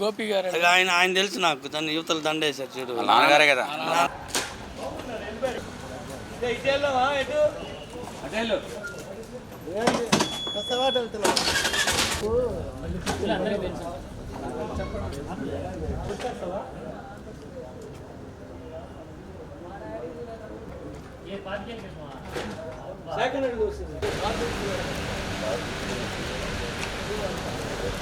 గోపి గారు ఆయన ఆయన తెలుసు నాకు. తను యువతలు దండేశారు చూడు. నాన్నగారే కదా.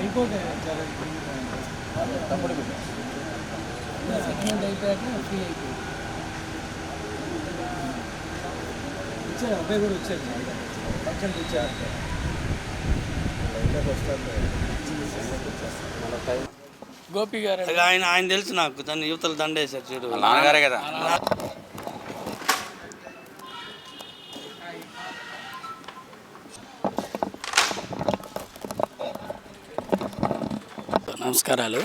ఇంకోటి అయిపోయాక ఫ్రీ అయిపోయింది వచ్చారు అబ్బాయి కూడా గోపి గారు ఆయన ఆయన తెలుసు నాకు తను యువతలు దండేశారు చూడు. నాన్నగారే కదా. నమస్కారాలు.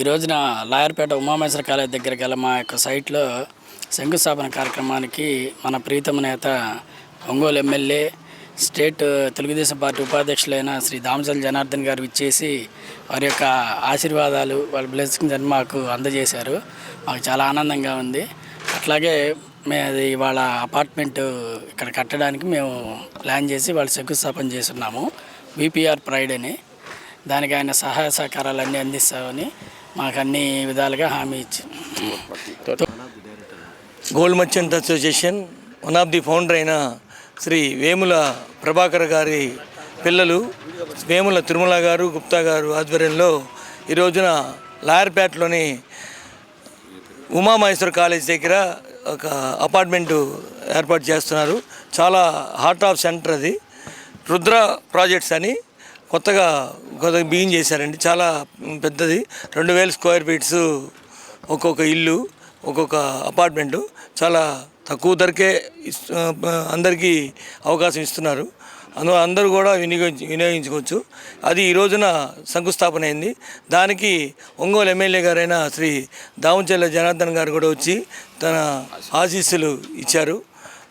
ఈ రోజున లాయర్పేట ఉమామేశ్వర కాలేజ్ దగ్గర గల మా యొక్క సైట్లో శంకుస్థాపన కార్యక్రమానికి మన ప్రీతమ నేత Ongole MLA state Telugu Desam party ఉపాధ్యక్షులైన Shri Damachal Janardhan గారు ఇచ్చేసి వారి యొక్క ఆశీర్వాదాలు వాళ్ళ బ్లెస్సింగ్స్ అని మాకు అందజేశారు. మాకు చాలా ఆనందంగా ఉంది. అట్లాగే మేది వాళ్ళ అపార్ట్మెంట్ ఇక్కడ కట్టడానికి మేము ప్లాన్ చేసి వాళ్ళు శంకుస్థాపన చేస్తున్నాము. బీపీఆర్ ప్రైడ్ అని. దానికి ఆయన సహాయ సహకారాలన్నీ అందిస్తామని మాకు అన్ని విధాలుగా హామీ ఇచ్చి gold merchant association one of the founder అయిన శ్రీ వేముల ప్రభాకర్ గారి పిల్లలు వేముల తిరుమల గారు గుప్తా గారు ఆధ్వర్యంలో ఈ రోజున లాయర్పేటలోని ఉమామహేశ్వర కాలేజ్ దగ్గర ఒక అపార్ట్మెంటు ఏర్పాటు చేస్తున్నారు. చాలా హార్ట్ ఆఫ్ సెంటర్ అది. రుద్ర ప్రాజెక్ట్స్ అని కొత్తగా కొత్తగా బియ్యం చేశారండి. చాలా పెద్దది. రెండు వేల స్క్వేర్ ఫీట్స్ ఒక్కొక్క ఇల్లు ఒక్కొక్క అపార్ట్మెంటు. చాలా తక్కువ ధరకే అందరికీ అవకాశం ఇస్తున్నారు. అందువల్ల అందరూ కూడా వినియోగించు వినియోగించుకోవచ్చు. అది ఈ రోజున శంకుస్థాపన అయింది. దానికి ఒంగోలు ఎమ్మెల్యే గారైన శ్రీ దామచల్ల జనార్దన్ గారు కూడా వచ్చి తన ఆశీస్సులు ఇచ్చారు.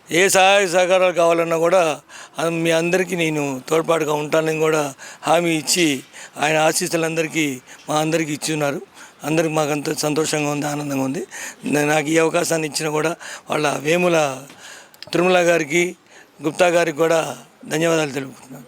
ఏ సహాయ సహకారాలు కావాలన్నా కూడా మీ అందరికీ నేను తోడ్పాటుగా ఉంటానని కూడా హామీ ఇచ్చి ఆయన ఆశీస్సులందరికీ మా అందరికీ ఇచ్చి ఉన్నారు. అందరికి మాకు అంత సంతోషంగా ఉంది ఆనందంగా ఉంది. నాకు ఈ అవకాశాన్ని ఇచ్చిన కూడా వాళ్ళ వేముల తిరుమల గారికి గుప్తా గారికి కూడా ధన్యవాదాలు తెలుపుతున్నాను.